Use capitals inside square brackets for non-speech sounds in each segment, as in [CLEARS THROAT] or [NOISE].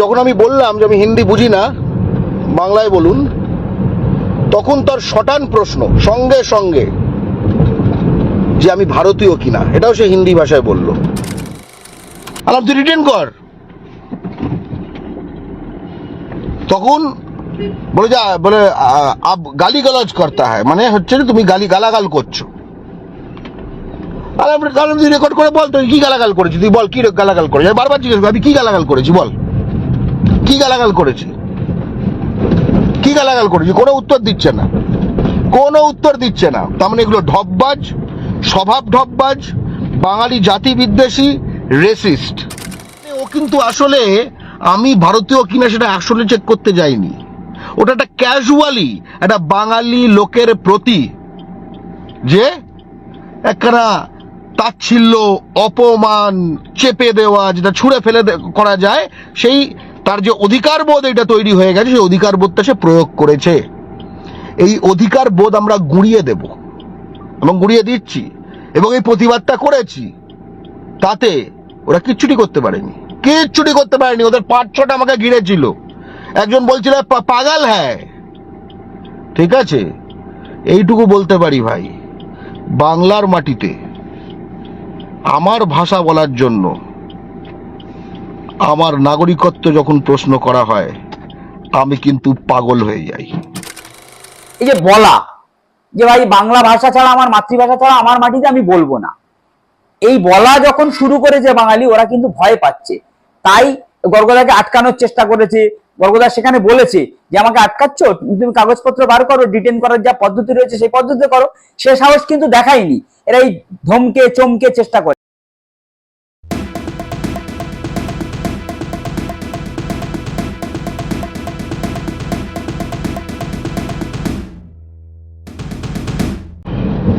যখন আমি বললাম যে আমি হিন্দি বুঝি না বাংলায় বলুন তখন তার শটান প্রশ্ন সঙ্গে সঙ্গে যে আমি ভারতীয় কিনা এটাও সে হিন্দি ভাষায় বলল। আলাপ তুই রিটার্ন কর। তখন বলে যা বলে গালি গালাজ করতা হয় মানে হচ্ছে তুমি গালি গালাগাল করছ। তাহলে তুই রেকর্ড করে বল তুই কি গালাগাল করেছি তুই বল কি গালাগাল করেছি বারবার জিজ্ঞেস করি, আমি কি গালাগাল করেছি? বল। কি গালাগাল করেছে? কি গালাগাল করেছে? কোনো উত্তর দিচ্ছে না। কোনো উত্তর দিচ্ছে না। তার মানে এগুলো ঢপবাজ, স্বভাব ঢপবাজ, বাঙালি জাতি বিদ্বেষী রেসিস্ট ও কিন্তু আসলে আমি ভারতীয় কিনা সেটা আসলে চেক করতে যাইনি। ওটা একটা ক্যাজুয়ালি একটা বাঙালি লোকের প্রতি যে একখানা তাচ্ছিল্য, অপমান, চেপে দেওয়া, যেটা ছুঁড়ে ফেলে করা যায়, সেই তার যে অধিকার বোধ এটা তৈরি হয়ে গেছে, সেই অধিকার বোধটা সে প্রয়োগ করেছে। এই অধিকার বোধ আমরা গুঁড়িয়ে দেব এবং গুঁড়িয়ে দিচ্ছি এবং এই প্রতিবাদটা করেছি। তাতে ওরা কিচ্ছুটি করতে পারেনি। কিচ্ছুটি করতে পারেনি। ওদের পাঁচ ছটা আমাকে ঘিরেছিল একজন বলছিল, "পা- পাগল হ্যায়। ঠিক আছে? এইটুকু বলতে পারি ভাই। বাংলার মাটিতে আমার ভাষা বলার জন্য আমার নাগরিকত্ব যখন প্রশ্ন করা হয়, আমি কিন্তু পাগল হয়ে যাই। এই যে বলা, যে ভাই বাংলা ভাষা ছাড়া, আমার মাতৃভাষা ছাড়া, আমার মাটিতে আমি বলব না। এই বলা যখন শুরু করেছে বাঙালি, ওরা কিন্তু ভয় পাচ্ছে। তাই গর্গদাকে আটকানোর চেষ্টা করেছে। গর্গদা সেখানে বলেছে যে, আমাকে আটকাচ্ছ? তুমি কাগজপত্র বার করো ডিটেন করার যা পদ্ধতি রয়েছে, সেই পদ্ধতি করো। সে সাহস কিন্তু দেখায়নি। এরা এই ধমকে, চমকে চেষ্টা করে।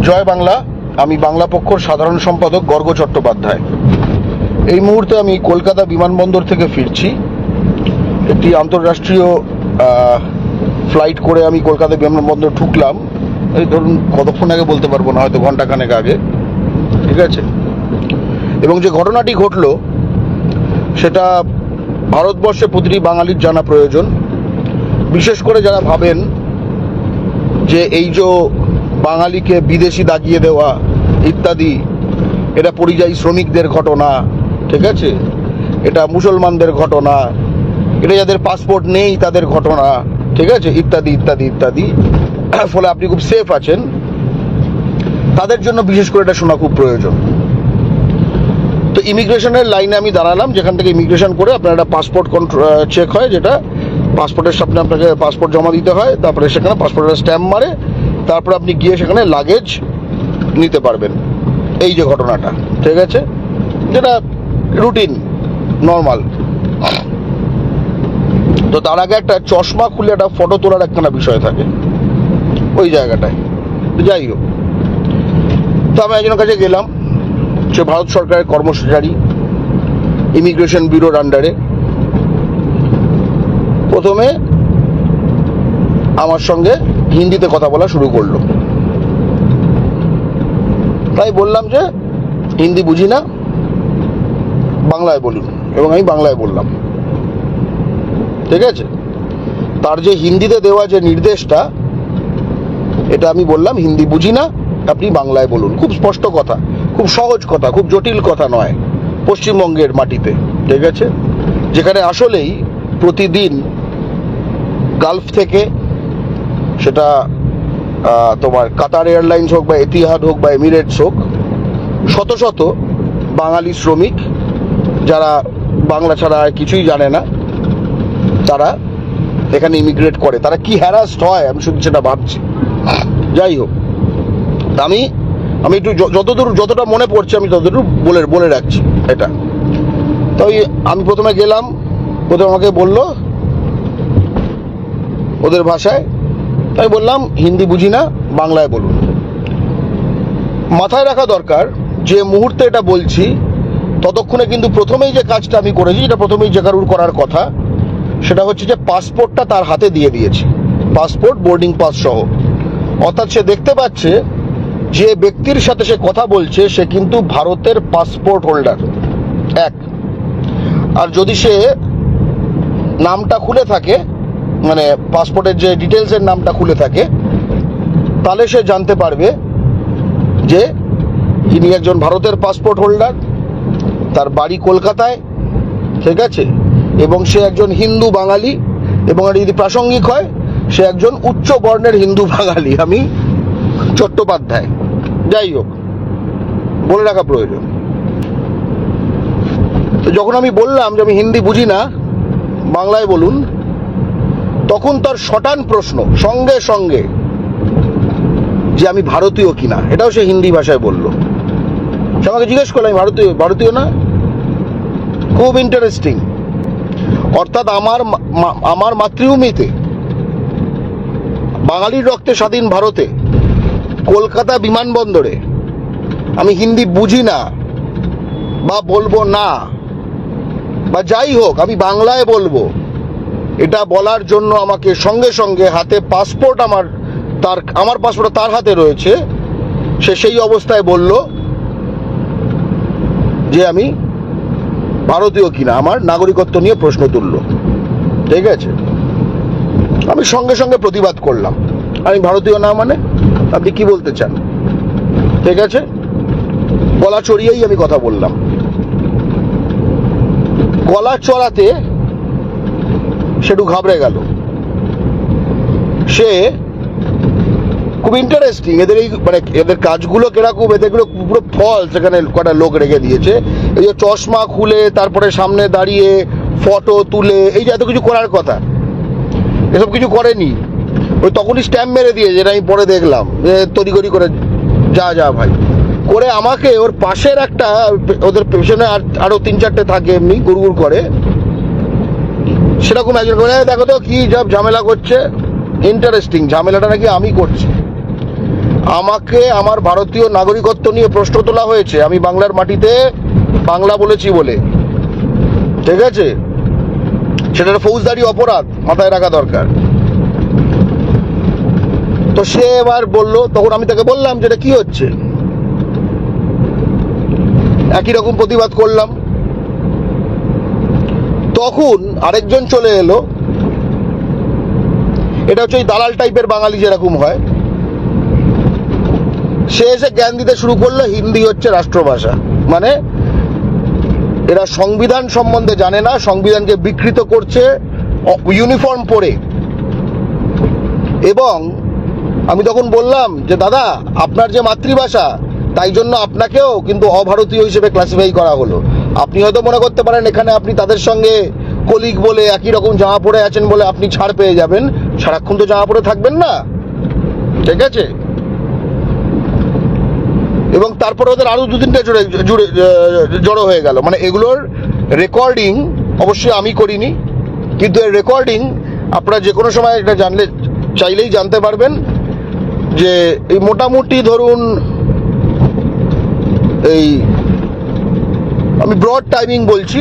জয় বাংলা, আমি বাংলা পক্ষর সাধারণ সম্পাদক গর্গ চট্টোপাধ্যায়। এই মুহূর্তে আমি কলকাতা বিমানবন্দর থেকে ফিরছি। একটি আন্তর্রাষ্ট্রীয় ফ্লাইট করে আমি কলকাতা বিমানবন্দর ঢুকলাম। এই ধরুন, কতক্ষণ আগে বলতে পারব না, হয়তো ঘন্টাখানেক আগে। ঠিক আছে? এবং যে ঘটনাটি ঘটলো, সেটা ভারতবর্ষে প্রতিটি বাঙালির জানা প্রয়োজন। বিশেষ করে যারা ভাবেন যে এই যে বাঙালিকে বিদেশি দাগিয়ে দেওয়া ইত্যাদি, এটা পরিযায়ী শ্রমিকদের ঘটনা, ঠিক আছে? এটা মুসলমানদের ঘটনা, এটা যাদের পাসপোর্ট নেই তাদের ঘটনা, ঠিক আছে? ইত্যাদি ইত্যাদি ইত্যাদি। [CLEARS THROAT] ফলে আপনি খুব সেফ আছেন। তাদের জন্য বিশেষ করে এটা শোনা খুব প্রয়োজন। তো ইমিগ্রেশনের লাইনে আমি দাঁড়ালাম, যেখান থেকে ইমিগ্রেশন করে আপনার একটা পাসপোর্ট চেক হয় যেটা। পাসপোর্টের সামনে আপনাকে পাসপোর্ট জমা দিতে হয়, তারপরে সেখানে পাসপোর্টের স্ট্যাম্প মারে। তারপর আপনি গিয়ে সেখানে লাগেজ নিতে পারবেন। এই যে ঘটনাটা, ঠিক আছে? যেটা রুটিন নর্মাল তো তার আগে একটা চশমা খুলে একটা ফটো তোলার একখানা বিষয় থাকে। ওই জায়গাটায়। যাই হোক। তো আমি একজনের কাছে গেলাম। সে ভারত সরকারের কর্মচারী ইমিগ্রেশন ব্যুরোর আন্ডারে প্রথমে আমার সঙ্গে হিন্দিতে কথা বলা শুরু করল। তাই বললাম যে, হিন্দি বুঝি না, বাংলায় বলুন এবং আমি বাংলায় বললাম। ঠিক আছে? তার যে হিন্দিতে দেওয়া যে নির্দেশটা, এটা আমি বললাম, হিন্দি বুঝি না, আপনি বাংলায় বলুন। খুব স্পষ্ট কথা, খুব সহজ কথা, খুব জটিল কথা নয়, পশ্চিমবঙ্গের মাটিতে। ঠিক আছে? যেখানে আসলেই প্রতিদিন গালফ থেকে সেটা তোমার কাতার এয়ারলাইন্স হোক বা এতিহাদ হোক বা এমিরেটস হোক, শত শত বাঙালি শ্রমিক, যারা বাংলা ছাড়া আর কিছুই জানে না, তারা এখানে ইমিগ্রেট করে। তারা কি হ্যারাস্ট হয়? আমি শুধু সেটা ভাবছি। যাই হোক, আমি আমি একটু যতদূর, যতটা মনে পড়ছে আমি ততদূর বলে বলে রাখছি এটা। তো আমি প্রথমে গেলাম, প্রথমে আমাকে বলল, ওদের ভাষায় তাই বললাম, হিন্দি বুঝি না, বাংলায় বলুন। মাথায় রাখা দরকার, যে মুহূর্তে এটা বলছি, ততক্ষণে কিন্তু প্রথমেই যে কাজটা আমি করেছি এটা প্রথমেই জেকারুর করার কথা, সেটা হচ্ছে যে পাসপোর্টটা তার হাতে দিয়ে দিয়েছি। পাসপোর্ট, বোর্ডিং পাস সহ। অর্থাৎ সে দেখতে পাচ্ছে, যে ব্যক্তির সাথে সে কথা বলছে, সে কিন্তু ভারতের পাসপোর্ট হোল্ডার। এক। আর যদি সে নামটা খুলে থাকে মানে পাসপোর্টের যে ডিটেলসের নামটা খুলে থাকে, তাহলে সে জানতে পারবে যে তিনি একজন ভারতের পাসপোর্ট হোল্ডার তার বাড়ি কলকাতায়, ঠিক আছে? এবং সে একজন হিন্দু বাঙালি, এবং এটা যদি প্রাসঙ্গিক হয়, সে একজন উচ্চ বর্ণের হিন্দু বাঙালি। আমি চট্টোপাধ্যায়। যাই হোক, বলে রাখা প্রয়োজন। যখন আমি বললাম যে আমি হিন্দি বুঝি না, বাংলায় বলুন তখন তার শটান প্রশ্ন, সঙ্গে সঙ্গে, যে আমি ভারতীয় কিনা, এটাও সে হিন্দি ভাষায় বলল। সে আমাকে জিজ্ঞেস করল, আমি ভারতীয় ভারতীয় না? খুব ইন্টারেস্টিং অর্থাৎ আমার আমার মাতৃভূমিতে, বাঙালির রক্তে স্বাধীন ভারতে, কলকাতা বিমানবন্দরে, আমি হিন্দি বুঝি না, বা বলব না, বা যাই হোক, আমি বাংলায় বলব এটা বলার জন্য আমাকে সঙ্গে সঙ্গে হাতে পাসপোর্ট আমার তার, আমার পাসপোর্ট তার হাতে রয়েছে। সে সেই অবস্থায় বলল যে আমি ভারতীয় কিনা, আমার নাগরিকত্ব নিয়ে প্রশ্ন তুলল। ঠিক আছে? আমি সঙ্গে সঙ্গে প্রতিবাদ করলাম। আমি ভারতীয় না মানে? আপনি কি বলতে চান? ঠিক আছে? গলা চড়িয়েই আমি কথা বললাম। গলা চড়াতে সে একটু ঘাবড়ে গেল। সে খুব ইন্টারেস্টিং এদের এই মানে এদের কাজগুলো কীরকম, এদেরগুলো পুরো ফল সেখানে কটা লোক রেখে দিয়েছে। এই যে চশমা খুলে, তারপরে সামনে দাঁড়িয়ে ফটো তুলে, এই যে এত কিছু করার কথা। এসব কিছু করেনি। ওই তখনই স্ট্যাম্প মেরে দিয়ে যেটা আমি পরে দেখলাম, যে তড়িগড়ি করে, যা যা ভাই। করে আমাকে ওর পাশের একটা, ওদের পেছনে আর, আরও তিন চারটে থাকে এমনি গুড়গুড় করে। সেরকম একজন করে দেখো তো কি সব ঝামেলা করছে। ইন্টারেস্টিং ঝামেলাটা নাকি আমি করছি। আমাকে আমার ভারতীয় নাগরিকত্ব নিয়ে প্রশ্ন তোলা হয়েছে। আমি বাংলার মাটিতে বাংলা বলেছি বলে। ঠিক আছে? সেটা ফৌজদারি অপরাধ মাথায় রাখা দরকার। তো সে এবার বলল, তখন আমি তাকে বললাম যেটা কি হচ্ছে? একই রকম প্রতিবাদ করলাম। তখন আরেকজন চলে এলো। এটা হচ্ছে ওই দালাল টাইপের বাঙালি যেরকম হয়। সে এসে জ্ঞান দিতে শুরু করল, হিন্দি হচ্ছে রাষ্ট্রভাষা। মানে এরা সংবিধান সম্বন্ধে জানে না, সংবিধানকে বিকৃত করছে ইউনিফর্ম পরে। এবং আমি তখন বললাম যে, দাদা, আপনার যে মাতৃভাষা, তাই জন্য আপনাকেও কিন্তু অভারতীয় হিসেবে ক্লাসিফাই করা হলো। আপনি হয়তো মনে করতে পারেন এখানে আপনি তাদের সঙ্গে কলিগ বলে একই রকম জামা পরে আছেন বলে আপনি ছাড় পেয়ে যাবেন। সারাক্ষণ তো জামা পরে থাকবেন না। ঠিক আছে? এবং তারপরে ওদের আরও দু তিনটে জুড়ে জুড়ে জড়ো হয়ে গেল। মানে এগুলোর রেকর্ডিং অবশ্যই আমি করিনি, কিন্তু এর রেকর্ডিং আপনারা যে কোনো সময় এটা জানলে, চাইলেই জানতে পারবেন যে এই মোটামুটি ধরুন এই আমি ব্রড টাইমিং বলছি।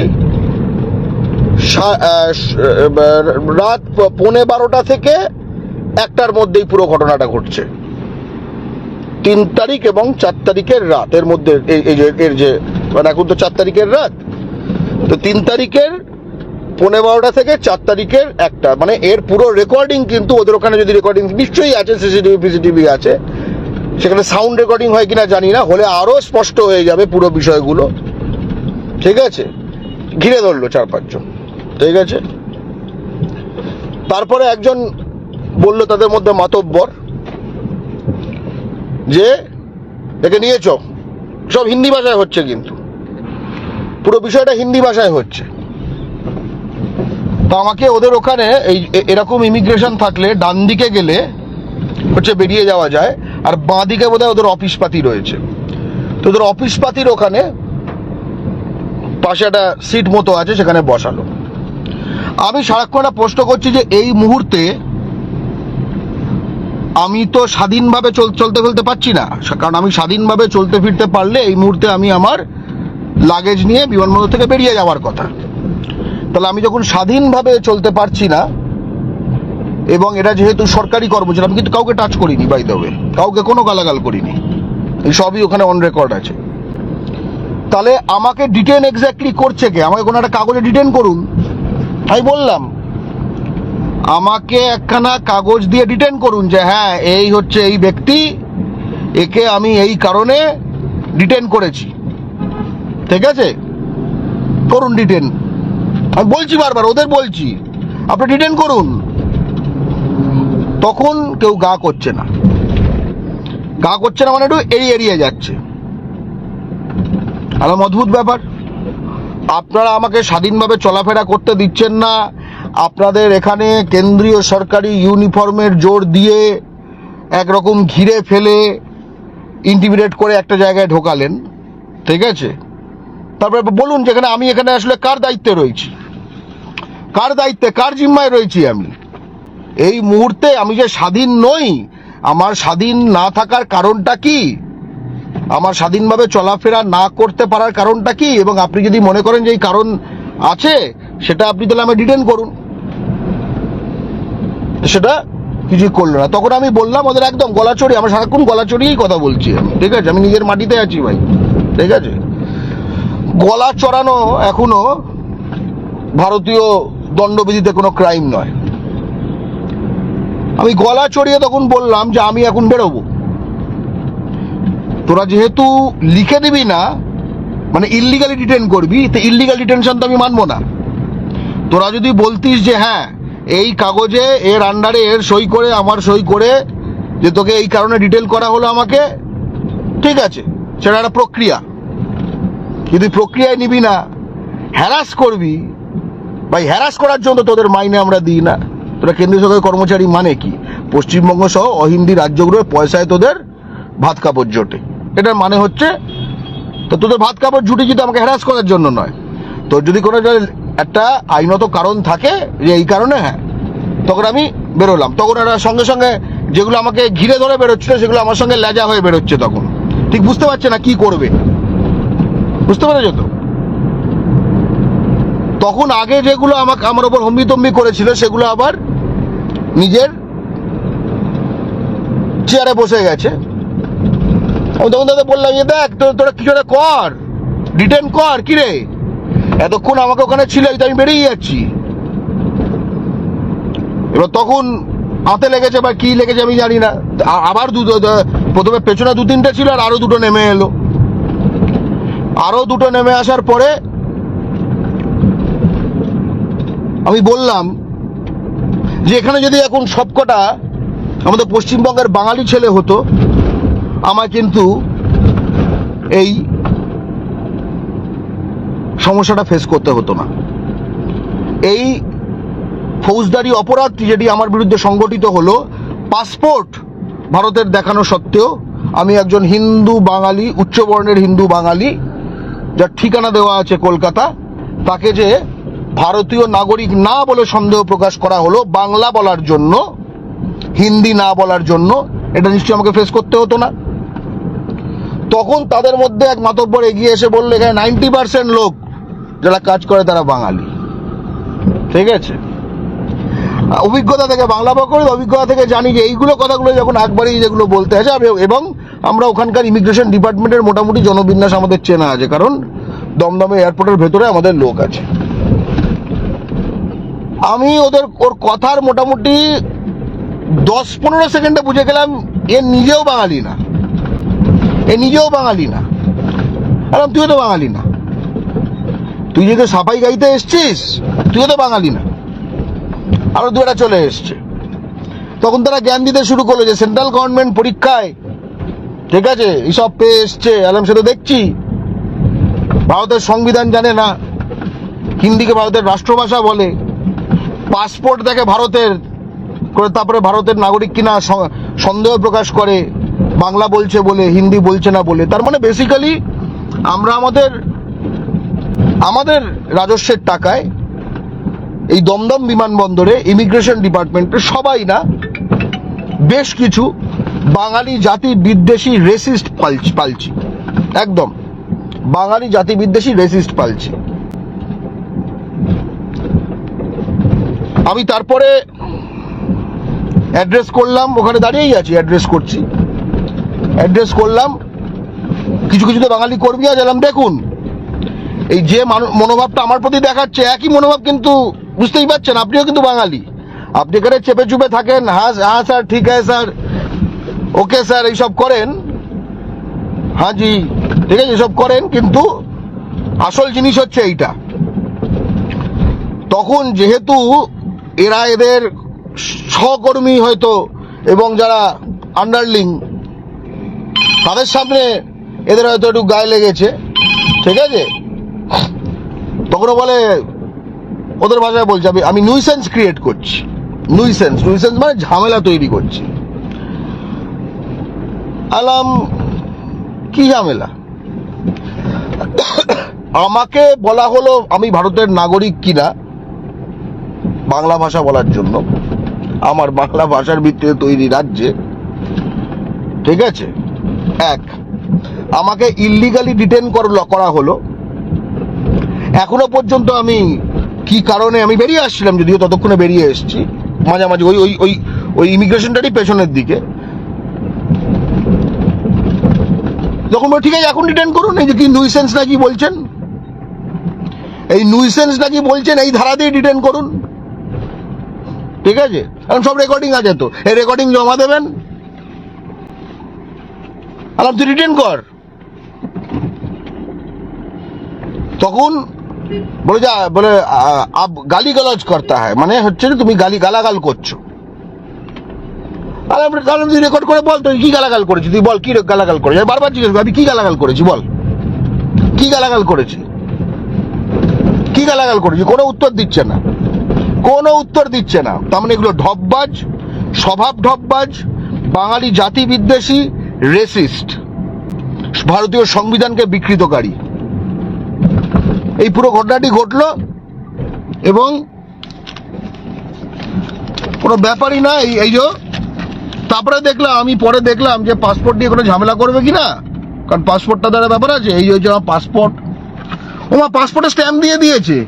রাত পৌনে বারোটা থেকে একটার মধ্যেই পুরো ঘটনাটা ঘটছে। তিন তারিখ এবং চার তারিখের রাত, এর মধ্যে এই- যে এর যে মানে এখন তো চার তারিখের রাত। তো তিন তারিখের পৌনে বারোটা থেকে চার তারিখের একটা মানে এর পুরো রেকর্ডিং কিন্তু ওদের ওখানে যদি রেকর্ডিং নিশ্চয়ই আছে সিসিটিভি ফিসিটিভি আছে। সেখানে সাউন্ড রেকর্ডিং হয় কিনা জানি না, হলে আরও স্পষ্ট হয়ে যাবে পুরো বিষয়গুলো। ঠিক আছে? ঘিরে ধরলো চার পাঁচজন। ঠিক আছে? তারপরে একজন বলল তাদের মধ্যে মাতব্বর যে, একে নিয়েছ সব হিন্দি ভাষায় হচ্ছে কিন্তু। পুরো বিষয়টা হিন্দি ভাষায় হচ্ছে। তো আমাকে ওদের ওখানে এই এরকম ইমিগ্রেশন থাকলে ডান দিকে গেলে হচ্ছে বেরিয়ে যাওয়া যায়, আর বাঁ দিকে বোধহয় ওদের অফিস পাতি রয়েছে। তো ওদের অফিস পাতির ওখানে পাশে একটা সিট মতো আছে, সেখানে বসালো। আমি সারাক্ষণ প্রশ্ন করছি যে, এই মুহূর্তে আমি তো স্বাধীনভাবে চল- চলতে ফেলতে পারছি না। কারণ আমি স্বাধীনভাবে চলতে ফিরতে পারলে এই মুহূর্তে আমি আমার লাগেজ নিয়ে বিমানবন্দর থেকে বেরিয়ে যাওয়ার কথা। তাহলে আমি যখন স্বাধীনভাবে চলতে পারছি না, এবং এটা যেহেতু সরকারি কর্মচারী, আমি কিন্তু কাউকে টাচ করিনি বাই দেবে কাউকে কোনো গালাগাল করিনি। এই সবই ওখানে অন রেকর্ড আছে। তাহলে আমাকে ডিটেন এক্স্যাক্টলি করছে কে? আমাকে কোনো একটা কাগজে ডিটেন করুন। আমি বললাম। আমাকে একখানা কাগজ দিয়ে ডিটেন করুন যে হ্যাঁ এই হচ্ছে এই ব্যক্তি, একে আমি এই কারণে ডিটেন করেছি। ঠিক আছে? করুন ডিটেন আমি বলছি বারবার, ওদের বলছি। আপনি ডিটেন করুন। তখন কেউ গা করছে না। গা করছে না মানে একটু এড়িয়ে এড়িয়ে যাচ্ছে। আলাম অদ্ভুত ব্যাপার, আপনারা আমাকে স্বাধীনভাবে চলাফেরা করতে দিচ্ছেন না। আপনাদের এখানে কেন্দ্রীয় সরকারি ইউনিফর্মের জোর দিয়ে একরকম ঘিরে ফেলে ইন্টিমিডেট করে একটা জায়গায় ঢোকালেন। ঠিক আছে? তারপরে বলুন যেখানে আমি এখানে আসলে কার দায়িত্বে রয়েছি? কার দায়িত্বে, কার জিম্মায় রয়েছি আমি? এই মুহূর্তে আমি যে স্বাধীন নই, আমার স্বাধীন না থাকার কারণটা কি? আমার স্বাধীনভাবে চলাফেরা না করতে পারার কারণটা কি? এবং আপনি যদি মনে করেন যে এই কারণ আছে, সেটা আপনি তাহলে আমায় ডিটেন করুন। সেটা কিছুই করল না। তখন আমি বললাম, ওদের একদম গলা চড়ি আমার সারাক্ষণ গলা চড়িয়েই কথা বলছি ঠিক আছে? আমি নিজের মাটিতে আছি ভাই। ঠিক আছে? গলা চড়ানো এখনও ভারতীয় দণ্ডবিধিতে কোনো ক্রাইম নয়। আমি গলা চড়িয়ে তখন বললাম যে আমি এখন বেরোবো। তোরা যেহেতু লিখে দিবি না মানে ইল্লিগালি ডিটেন করবি, তো ইল্লিগাল ডিটেনশন তো আমি মানবো না। তোরা যদি বলতিস যে হ্যাঁ এই কাগজে, এর আন্ডারে এর সই করে, আমার সই করে, যে তোকে এই কারণে ডিটেল করা হলো আমাকে, ঠিক আছে, সেটা একটা প্রক্রিয়া। যদি প্রক্রিয়ায় নিবি না হ্যারাস করবি, ভাই হ্যারাস করার জন্য তোদের মাইনে আমরা দিই না। তোরা কেন্দ্রীয় সরকারের কর্মচারী মানে কি? পশ্চিমবঙ্গ সহ অহিন্দি রাজ্যগুলোর পয়সায় তোদের ভাত কাপড় জোটে। এটার মানে হচ্ছে, তো তোদের ভাত কাপড় জুটে যদি আমাকে হ্যারাস করার জন্য নয়। তোর যদি কোনো একটা আইনত কারণ থাকে, যে এই কারণে হ্যাঁ তখন আমি বেরোলাম। তখন এরা সঙ্গে সঙ্গে যেগুলো আমাকে ঘিরে ধরে বেরোচ্ছিল, সেগুলো আমার সঙ্গে লেজা হয়ে বেরোচ্ছে তখন। ঠিক বুঝতে পারছে না কি করবে? বুঝতে পেরেছ তো? তখন আগে যেগুলো আমাকে, আমার ওপর হম্বিতম্বি করেছিল, সেগুলো আবার নিজের চেয়ারে বসে গেছে। আমি তখন তাদের বললাম যে দেখ, তোরা কিছু একটা কর রিটার্ন কর, কি রে? এতক্ষণ আমাকে ওখানে ছিল আমি বেরিয়ে যাচ্ছি। এবার তখন হাতে লেগেছে বা কি লেগেছে আমি জানি না। আবার দুটো প্রথমে পেছনে দু তিনটে ছিল আর আরও দুটো নেমে এলো। আরও দুটো নেমে আসার পরে আমি বললাম যে, এখানে যদি এখন সবকটা আমাদের পশ্চিমবঙ্গের বাঙালি ছেলে হতো আমার কিন্তু এই সমস্যাটা ফেস করতে হতো না। এই ফৌজদারি অপরাধটি যেটি আমার বিরুদ্ধে সংগঠিত হলো পাসপোর্ট ভারতের দেখানো সত্ত্বেও আমি একজন হিন্দু বাঙালি উচ্চবর্ণের হিন্দু বাঙালি, যার ঠিকানা দেওয়া আছে কলকাতা, তাকে যে ভারতীয় নাগরিক না বলে সন্দেহ প্রকাশ করা হলো, বাংলা বলার জন্য, হিন্দি না বলার জন্য, এটা নিশ্চয়ই আমাকে ফেস করতে হতো না। তখন তাদের মধ্যে এক মাতব্বর এগিয়ে এসে বলল, এখানে নাইনটি পার্সেন্ট লোক যারা কাজ করে তারা বাঙালি। ঠিক আছে? অভিজ্ঞতা থেকে বাংলা বকরি অভিজ্ঞতা থেকে জানি যে এইগুলো কথাগুলো যখন একবারই যেগুলো বলতে আছে এবং আমরা ওখানকার ইমিগ্রেশন ডিপার্টমেন্টের মোটামুটি জনবিন্যাস আমাদের চেনা আছে, কারণ দমদমে এয়ারপোর্টের ভেতরে আমাদের লোক আছে। আমি ওদের, ওর কথার মোটামুটি দশ পনেরো সেকেন্ডে বুঝে গেলাম, এ নিজেও বাঙালি না। এ নিজেও বাঙালি না। আরাম, তুইও তো বাঙালি না। তুই যদি সাফাই গাইতে এসছিস, তুইও তো বাঙালি না। আরও দুটা চলে এসছে। তখন তারা জ্ঞান দিতে শুরু করল যে সেন্ট্রাল গভর্নমেন্ট পরীক্ষায়, ঠিক আছে এইসব পেয়ে এসছে আলাম সে তো দেখছি। ভারতের সংবিধান জানে না, হিন্দিকে ভারতের রাষ্ট্রভাষা বলে। পাসপোর্ট দেখে ভারতের, করে তারপরে ভারতের নাগরিক কিনা সন্দেহ প্রকাশ করে। বাংলা বলছে বলে, হিন্দি বলছে না বলে, তার মানে বেসিক্যালি আমরা আমাদের আমাদের রাজস্বের টাকায় এই দমদম বিমানবন্দরে ইমিগ্রেশন ডিপার্টমেন্টে সবাই না, বেশ কিছু বাঙালি জাতি বিদ্বেষী রেসিস্ট পালছি পালছি, একদম। বাঙালি জাতি বিদ্বেষী রেসিস্ট পালছি। আমি তারপরে অ্যাড্রেস করলাম, ওখানে দাঁড়িয়েই আছি অ্যাড্রেস করছি। অ্যাড্রেস করলাম। কিছু কিছু তো বাঙালি কর্মী আছে, এলাম দেখুন। এই যে মনোভাবটা আমার প্রতি দেখাচ্ছে, একই মনোভাব কিন্তু বুঝতেই পারছেন, আপনিও কিন্তু বাঙালি। আপনি এখানে চেপে চুপে থাকেন হ্যাঁ হ্যাঁ স্যার, ঠিক আছে স্যার, ওকে স্যার, এইসব করেন। হ্যাঁ জি, ঠিক আছে এসব করেন, কিন্তু আসল জিনিস হচ্ছে এইটা। তখন যেহেতু এরা এদের সহকর্মী হয়তো, এবং যারা আন্ডারলিং তাদের সামনে এদের হয়তো একটু গায়ে লেগেছে, ঠিক আছে? তখনও বলে, ওদের ভাষায় বলছে, আমি আমি নুইসেন্স ক্রিয়েট করছি। নুইসেন্স নুইসেন্স মানে ঝামেলা তৈরি করছি। আলাম, কি ঝামেলা? আমাকে বলা হলো, আমি ভারতের নাগরিক কিনা, বাংলা ভাষা বলার জন্য। আমার বাংলা ভাষার ভিত্তিতে তৈরি রাজ্যে, ঠিক আছে? এক আমাকে ইল্লিগালি ডিটেন করা হলো। এখনও পর্যন্ত আমি কি কারণে আমি বেরিয়ে আসছিলাম যদিও ততক্ষণে বেরিয়ে এসেছি। মাঝামাঝি ওই ওই ওই ওই ইমিগ্রেশনটারই পেছনের দিকে। তখন বলে, ঠিক আছে এখন ডিটেন করুন। এই যে কি নুইসেন্স নাকি বলছেন? এই নুইসেন্স নাকি বলছেন এই ধারা দিয়ে ডিটেন করুন। ঠিক আছে? এখন সব রেকর্ডিং আছে তো। এই রেকর্ডিং জমা দেবেন। আলাম তুই রিটেন কর। তখন বলে যা, বলে, আ- আব গালি গালাজ করতা হয়। মানে হচ্ছে তুমি গালি, গালাগাল করছ। আলাম আলাম তুই রেকর্ড করে বল, তুই কি গালাগাল করেছি তুই বল, কি গালাগাল করেছি আমি বারবার জিজ্ঞেস আমি কি গালাগাল করেছি বল। কি গালাগাল করেছি কি গালাগাল করেছি কোনো উত্তর দিচ্ছে না। কোনো উত্তর দিচ্ছে না। তার মানে এগুলো ঢপবাজ, স্বভাব ঢপবাজ, বাঙালি জাতি বিদ্বেষী রেসিস্ট, ভারতীয় সংবিধানকে বিকৃতকারী। এই পুরো ঘটনাটি ঘটলো এবং কোনো ব্যাপারই না, এই এই যে, তারপরে দেখলাম, আমি পরে দেখলাম যে পাসপোর্ট নিয়ে কোনো ঝামেলা করবে কি না কারণ পাসপোর্টটা দ্বারা ব্যাপার আছে, এই যে আমার পাসপোর্ট ও ওমা পাসপোর্টে স্ট্যাম্প দিয়ে দিয়েছে।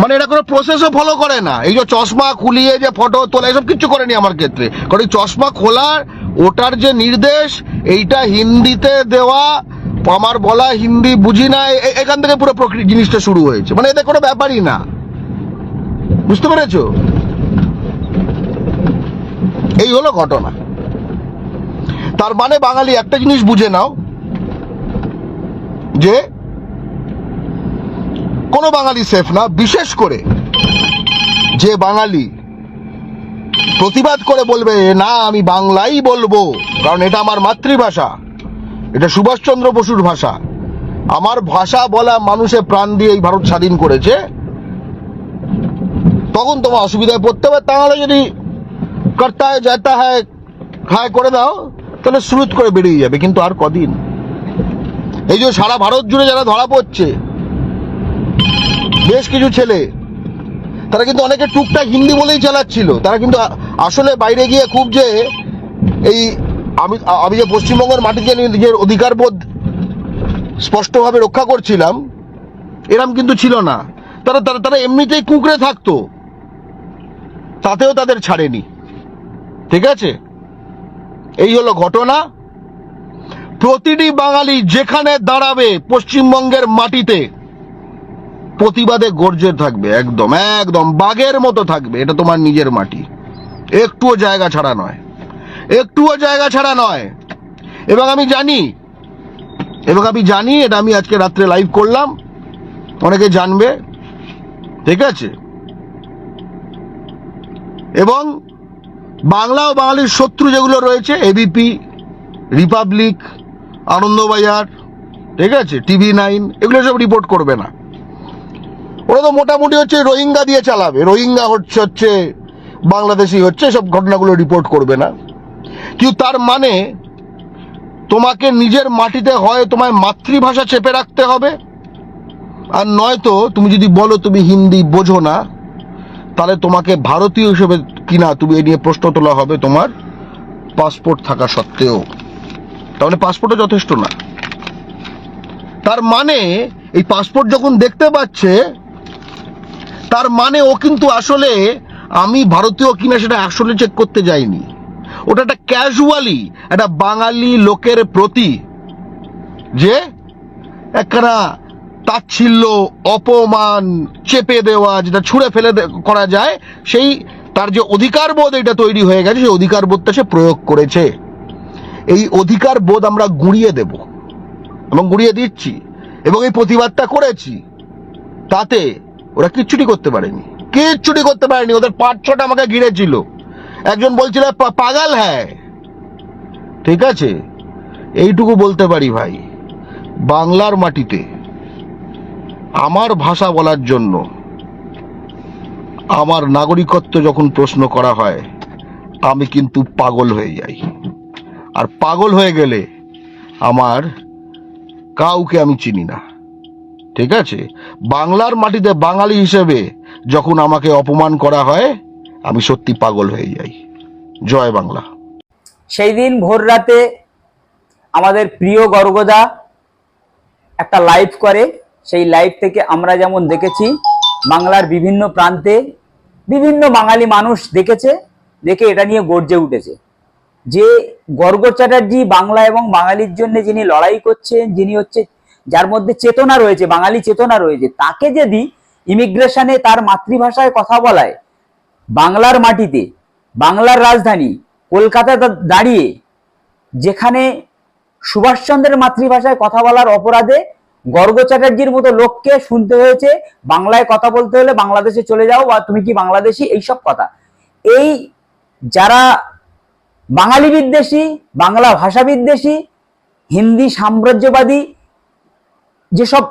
মানে এটা কোনো প্রসেসও ফলো করে না। এই যে চশমা খুলিয়ে যে ফটো তোলা, এসব কিচ্ছু করেনি আমার ক্ষেত্রে। কারণ চশমা খোলার ওটার যে নির্দেশ, এইটা হিন্দিতে দেওয়া, আমার বলা হিন্দি বুঝি না এখান থেকে পুরো জিনিসটা শুরু হয়েছে। মানে এতে কোনো ব্যাপারই না। বুঝতে পেরেছ? এই হলো ঘটনা। তার মানে বাঙালি একটা জিনিস বুঝে নাও, যে কোনো বাঙালি সেফ না, বিশেষ করে যে বাঙালি প্রতিবাদ করে বলবে, না, আমি বাংলাই বলব। কারণ এটা আমার মাতৃভাষা। এটা সুভাষচন্দ্র বসুর ভাষা। আমার ভাষা বলা মানুষে প্রাণ দিয়ে এই ভারত স্বাধীন করেছে। তখন তোমার অসুবিধায় পড়তে হবে। তাহলে যদি কর্তা হয় যাতা হয় হায় করে দাও, তাহলে শ্রুত করে বেরিয়ে যাবে। কিন্তু আর কদিন? এই যে সারা ভারত জুড়ে যারা ধরা পড়ছে, বেশ কিছু ছেলে তারা কিন্তু অনেকে টুকটাক হিন্দি বলেই চালাচ্ছিল। তারা কিন্তু আসলে বাইরে গিয়ে খুব যে এই আমি আমি যে পশ্চিমবঙ্গের মাটিতে নিজের অধিকার বোধ স্পষ্টভাবে রক্ষা করছিলাম, এরম কিন্তু ছিল না। তারা তারা তারা এমনিতেই কুঁকড়ে থাকতো। তাতেও তাদের ছাড়েনি। ঠিক আছে? এই হলো ঘটনা। প্রতিটি বাঙালি যেখানে দাঁড়াবে পশ্চিমবঙ্গের মাটিতে প্রতিবাদে গর্জে থাকবে, একদম একদম, বাঘের মতো থাকবে, এটা তোমার নিজের মাটি। একটুও জায়গা ছাড়া নয়। একটুও জায়গা ছাড়া নয়। এবং আমি জানি, এবং আমি জানি, এটা আমি আজকে রাত্রে লাইভ করলাম, অনেকে জানবে, ঠিক আছে? এবং বাংলা ও বাঙালির শত্রু যেগুলো রয়েছে এবিপি রিপাবলিক আনন্দবাজার, ঠিক আছে টিভি নাইন এগুলো সব রিপোর্ট করবে না। ওরা তো মোটামুটি হচ্ছে রোহিঙ্গা দিয়ে চালাবে। রোহিঙ্গা হচ্ছে হচ্ছে, বাংলাদেশি হচ্ছে, সব ঘটনাগুলো রিপোর্ট করবে না। কিন্তু তার মানে তোমাকে নিজের মাটিতে হয়, তোমায় মাতৃভাষা চেপে রাখতে হবে। আর নয়তো তুমি যদি বলো তুমি হিন্দি বোঝো না, তাহলে তোমাকে ভারতীয় হিসেবে কিনা তুমি এ নিয়ে প্রশ্ন তোলা হবে তোমার পাসপোর্ট থাকা সত্ত্বেও। তাহলে পাসপোর্টও যথেষ্ট না। তার মানে এই পাসপোর্ট যখন দেখতে পাচ্ছে তার মানে ও কিন্তু আসলে আমি ভারতীয় কিনা সেটা আসলে চেক করতে যাইনি। ওটা একটা ক্যাজুয়ালি একটা বাঙালি লোকের প্রতি যে একখানা তাচ্ছিল্য, অপমান চেপে দেওয়া, যেটা ছুঁড়ে ফেলে করা যায়, সেই তার যে অধিকার বোধ এটা তৈরি হয়ে গেছে, সেই অধিকার বোধটা সে প্রয়োগ করেছে। এই অধিকার বোধ আমরা গুঁড়িয়ে দেব এবং গুঁড়িয়ে দিচ্ছি এবং এই প্রতিবাদটা করেছি। তাতে ওরা কিচ্ছুটি করতে পারেনি। কিচ্ছুটি করতে পারেনি। ওদের পাঁচ, ছটা আমাকে ঘিরেছিল। একজন বলছিল, "পা- পাগল হ্যাঁ ঠিক আছে? এইটুকু বলতে পারি ভাই। বাংলার মাটিতে আমার ভাষা বলার জন্য আমার নাগরিকত্ব যখন প্রশ্ন করা হয় আমি কিন্তু পাগল হয়ে যাই। আর পাগল হয়ে গেলে আমার কাউকে আমি চিনি না। ঠিক আছে? বাংলার মাটিতে বাঙালি হিসেবে যখন আমাকে অপমান করা হয়, আমি সত্যি পাগল হয়ে যাই। জয় বাংলা। সেই দিন ভোর রাতে আমাদের প্রিয় গর্গদা একটা লাইভ করে। সেই লাইভ থেকে আমরা যেমন দেখেছি, বাংলার বিভিন্ন প্রান্তে বিভিন্ন বাঙালি মানুষ দেখেছে, দেখে এটা নিয়ে গর্জে উঠেছে। যে গর্গ চ্যাটার্জি বাংলা এবং বাঙালির জন্য যিনি লড়াই করছেন, যিনি হচ্ছে যার মধ্যে চেতনা রয়েছে, বাঙালি চেতনা রয়েছে, তাকে যদি ইমিগ্রেশনে তার মাতৃভাষায় কথা বলায়, বাংলার মাটিতে, বাংলার রাজধানী, কলকাতায় দা- দাঁড়িয়ে, যেখানে সুভাষচন্দ্রের মাতৃভাষায় কথা বলার অপরাধে গর্গ চ্যাটার্জির মতো লোককে শুনতে হয়েছে, বাংলায় কথা বলতে হলে বাংলাদেশে চলে যাও বা তুমি কি বাংলাদেশি, এইসব কথা। এই যারা বাঙালি বিদ্বেষী, বাংলা ভাষা বিদ্বেষী, হিন্দি সাম্রাজ্যবাদী যেসব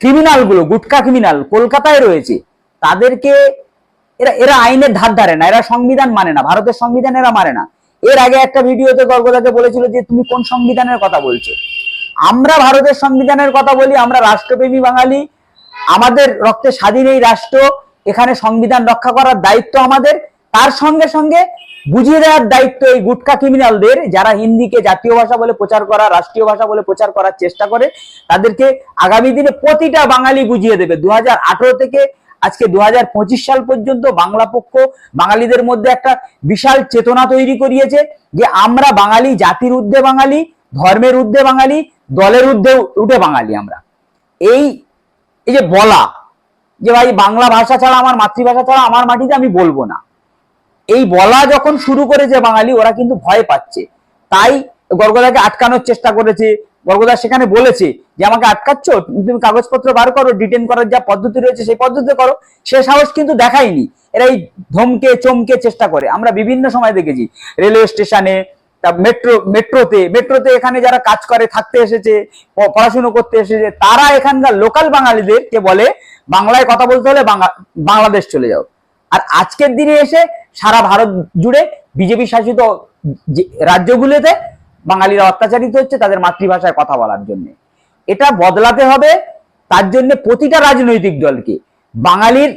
ক্রিমিনালগুলো গুটকা ক্রিমিনাল কলকাতায় রয়েছে, তাদেরকে এরা এরা আইনের ধার ধারে না, এরা সংবিধান মানে না, ভারতের সংবিধান এরা মানে না। এর আগে একটা ভিডিওতে গর্গদাকে বলেছিল যে, তুমি কোন সংবিধানের কথা বলছো? আমরা ভারতের সংবিধানের কথা বলি, আমরা রাষ্ট্রপ্রেমী বাঙালি, আমাদের রক্তে স্বাধীন এই রাষ্ট্র, এখানে সংবিধান রক্ষা করার দায়িত্ব আমাদের তার সঙ্গে সঙ্গে বুঝিয়ে দেওয়ার দায়িত্ব এই গুটকা ক্রিমিনালদের যারা হিন্দিকে জাতীয় ভাষা বলে প্রচার করা, রাষ্ট্রীয় ভাষা বলে প্রচার করার চেষ্টা করে, তাদেরকে আগামী দিনে প্রতিটা বাঙালি বুঝিয়ে দেবে। দু হাজার আঠারো থেকে আজকে দু হাজার পঁচিশ সাল পর্যন্ত বাংলা পক্ষ বাঙালিদের মধ্যে একটা বিশাল চেতনা তৈরি করিয়েছে যে আমরা বাঙালি, জাতির ঊর্ধ্বে বাঙালি, ধর্মের ঊর্ধ্বে বাঙালি, দলের ঊর্ধ্বে উঠে বাঙালি আমরা। এই এই যে বলা, যে ভাই বাংলা ভাষা ছাড়া, আমার মাতৃভাষা ছাড়া আমার মাটিতে আমি বলব না। এই বলা যখন শুরু করেছে বাঙালি, ওরা কিন্তু ভয় পাচ্ছে। তাই গর্গদাকে আটকানোর চেষ্টা করেছে। গর্গদা সেখানে বলেছে যে, আমাকে আটকাচ্ছ? তুমি কাগজপত্র বার করো ডিটেন করার যা পদ্ধতি রয়েছে সেই পদ্ধতি করো। সে সাহস কিন্তু দেখায়নি। এরা এই ধমকে, চমকে চেষ্টা করে। আমরা বিভিন্ন সময় দেখেছি রেলওয়ে স্টেশনে মেট্রো, মেট্রোতে মেট্রোতে এখানে যারা কাজ করে, থাকতে এসেছে পড়াশুনো করতে এসেছে, তারা এখানকার লোকাল বাঙালিদেরকে বলে, বাংলায় কথা বলতে হলে বাংলা- বাংলাদেশ চলে যাও। আর আজকের দিনে এসে সারা ভারত জুড়ে বিজেপি শাসিত রাজ্যগুলোতে বাঙালিরা অত্যাচারিত হচ্ছে তাদের মাতৃভাষায় কথা বলার জন্য। এটা বদলাতে হবে তার জন্য প্রতিটা রাজনৈতিক দলকে। বাঙালির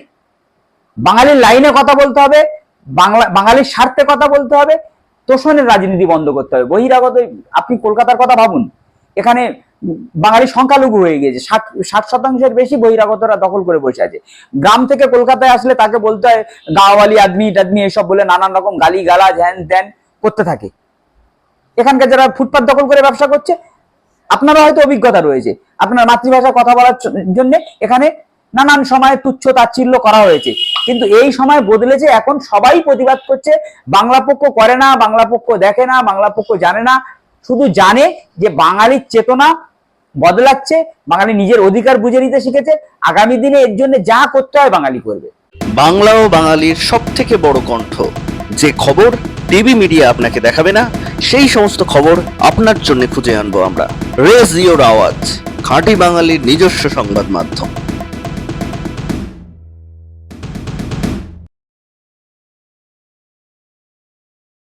বাঙালির লাইনে কথা বলতে হবে, বাংলা, বাঙালির স্বার্থে কথা বলতে হবে, তোষণের রাজনীতি বন্ধ করতে হবে। বহিরাগত আপনি কলকাতার কথা ভাবুন, এখানে বাঙালি সংখ্যালঘু হয়ে গিয়েছে। ষাট ষাট শতাংশের বেশি বহিরাগতরা দখল করে বসে আছে। গ্রাম থেকে কলকাতায় আসলে তাকে বলতে হয়, গাঁওয়ালি আদমি, টাদমি, এসব বলে নানান রকম গালি গালাজ ধ্যান ত্যান করতে থাকে। এখানকার যারা ফুটপাত দখল করে ব্যবসা করছে, আপনারা হয়তো অভিজ্ঞতা রয়েছে। আপনার মাতৃভাষায় কথা বলার জন্য এখানে নানান সময় তুচ্ছ তাচ্ছিল্য করা হয়েছে। কিন্তু এই সময় বদলেছে এখন সবাই প্রতিবাদ করছে, বাংলা পক্ষ করে না, বাংলা পক্ষ দেখে না, বাংলা পক্ষ জানে না, শুধু জানে যে বাঙালির চেতনা বদলাচ্ছে, বাঙালি নিজের অধিকার বুঝে নিতে শিখেছে, আগামী দিনে এর জন্য যা করতে হয় বাঙালি করবে। বাংলা ও বাঙালির সব থেকে বড় কণ্ঠ। যে খবর টিভি মিডিয়া আপনাকে দেখাবে না, সেই সমস্ত খবর আপনার জন্য খুঁজে আনব আমরা। রেস ইওর আওয়াজ, খাঁটি বাঙালির নিজস্ব সংবাদ মাধ্যম।